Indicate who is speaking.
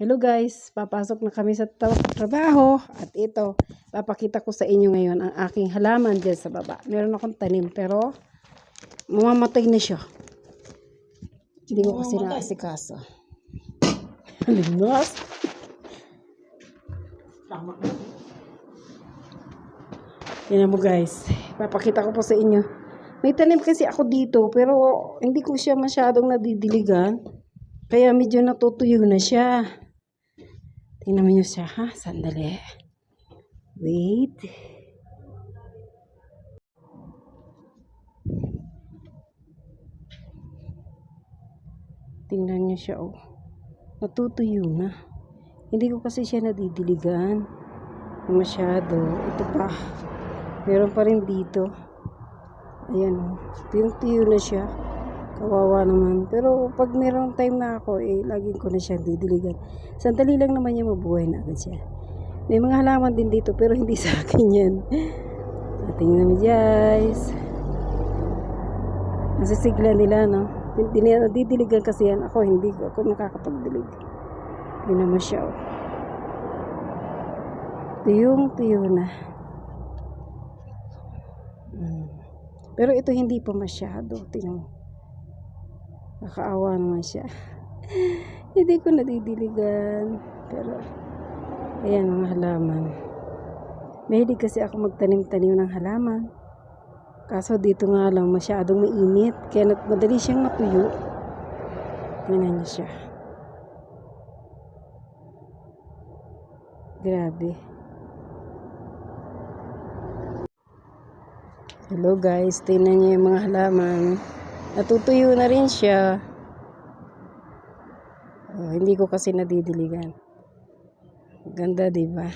Speaker 1: Hello guys, papasok na kami sa tra- trabaho at ito, papakita ko sa inyo ngayon ang aking halaman dyan sa baba. Meron akong tanim pero mamamatay na siya. Hindi ko kasi naasikaso.
Speaker 2: Tama.
Speaker 1: Yan mo guys, papakita ko po sa inyo. May tanim kasi ako dito pero hindi ko siya masyadong nadidiligan. Kaya medyo natutuyo na siya. Mo nyo siya ha, sandali. Wait. Tingnan nyo siya oh. Natutuyo na. Hindi ko kasi siya nadidiligan. Masyado. Ito pa. Meron pa rin dito. Ayan oh. Tuyong-tuyo na siya. Kawawa naman. Pero pag merong time na ako, eh, laging ko na siya didiligan. Sandali lang naman niya mabuhay na agad siya. May mga halaman din dito, pero hindi sa akin yan. Tingnan mo guys. Nasisigla nila, no? Nadidiligan kasi yan. Ako, hindi ko. Ako nakakapagdilig. Hindi naman siya, oh. Tuyong-tuyo na. Mm. Pero ito hindi pa masyado. Tingnan mo. Nakaawa naman siya. hindi ko nadidiligan. Pero, ayan mga halaman. Mahilig kasi ako magtanim-tanim ng halaman. Kaso dito nga lang masyadong mainit. Kaya madali siyang matuyo. Tingnan niyo siya. Grabe. Hello guys, tingnan niyo yung mga halaman. Natutuyo na rin siya. Oh, hindi ko kasi nadidiligan. Ganda, di ba?